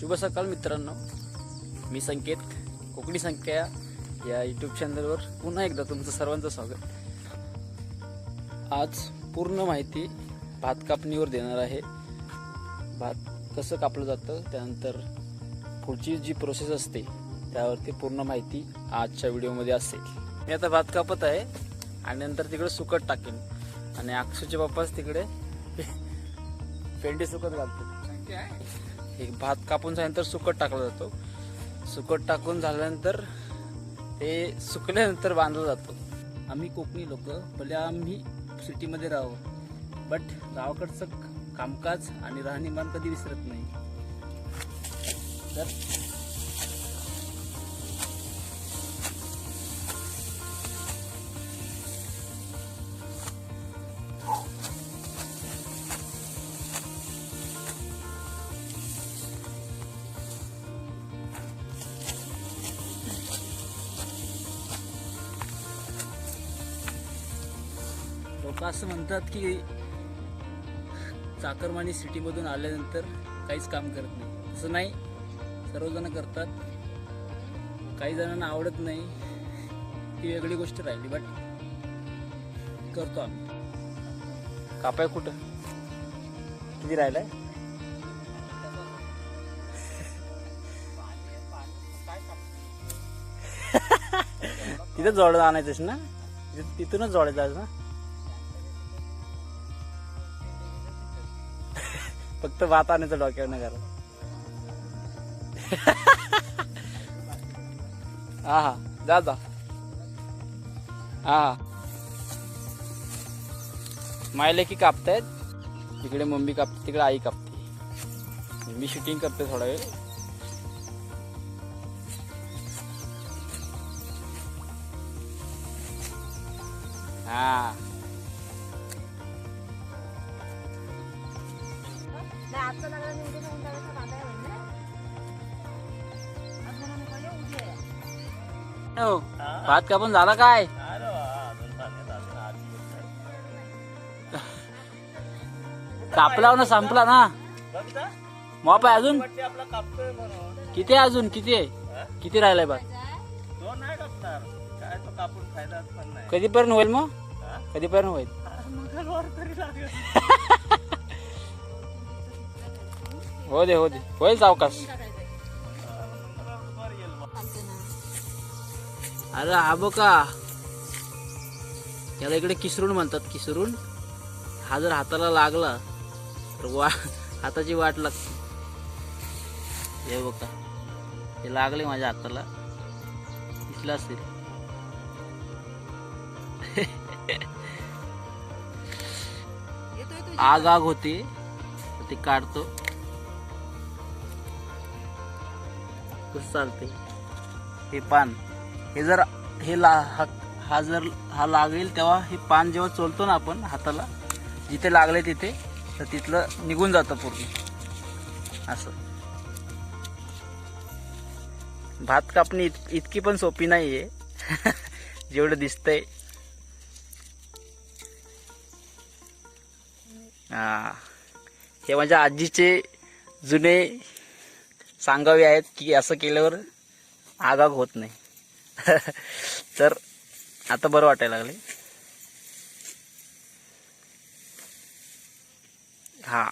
शुभ सकाळ मित्रांनो. मी संकेत कोकणी संख्या या यूट्यूब चॅनलवर पुन्हा एकदा तुमचं सर्वांचं स्वागत. आज पूर्ण माहिती भात कापणीवर देणार आहे. भात कसं कापलं जातं त्यानंतर पुढची जी प्रोसेस असते त्यावरती पूर्ण माहिती आजच्या व्हिडिओमध्ये असेल. मी आता भात कापत आहे आणि नंतर तिकडे सुकट टाकेन. आणि अक्षयचे बाप्पाच तिकडे पेंडी सुकत घालतो हे भात कापून झाल्यानंतर सुकट टाकला जातो. सुकट टाकून झाल्यानंतर ते सुकल्यानंतर बांधला जातो. आम्ही कोकणी लोक भले आम्ही सिटीमध्ये राहू बट गावाकडचं कामकाज आणि राहणीमान कधी विसरत नाही. तर लोक असं म्हणतात की चाकरमानी सिटीमधून आल्यानंतर काहीच काम करत नाही. असं नाही. सर्वजण करतात. काही जणांना आवडत नाही. ती वेगळी गोष्ट राहिली बट करतो आम्ही. कापाय कुठं? किती राहिलाय? तिथं जोड आणायचंस ना? तिथूनच जोडायचं ना? फक्त भात आणायचं डोक्यावर नाही हा हा. जा जा. हा मायले की कापतायत. तिकडे मम्मी कापते तिकडे आई कापते. मी शूटिंग करते थोडा वेळ. हा. आजचा उद्या जायचं ना आज उद्या हो. भात कापून झाला काय? कापला ना संपला ना. मॉप आहे अजून? किती आहे अजून? किती आहे? किती राहिलाय भात? कधीपर्यंत होईल मग? कधीपर्यंत होईल? हो दे हो दे होईल सावकाश. अरे हा बघा याला इकडे किसरून म्हणतात किसरून. हा जर हाताला लागला तर वा हाताची वाट लागते हे बघा. हे लागले माझ्या हाताला. दिसलं असेल. आग आग होते. ते काढतो. कसं चालते. हे पान. हे जर हे ला हा हा जर हा लागेल तेव्हा हे पान जेव्हा चोलतो ना आपण हाताला जिथे लागले तिथे तर तिथलं निघून जातं पूर्ण. असं. भात कापणी इत- इतकी पण सोपी नाहीये. जेवढं दिसतंय. हा. हे माझ्या आजीचे जुने सांगावे आहेत की असं केल्यावर आगाग होत नाही. तर आता बरं वाटायला लागले हा.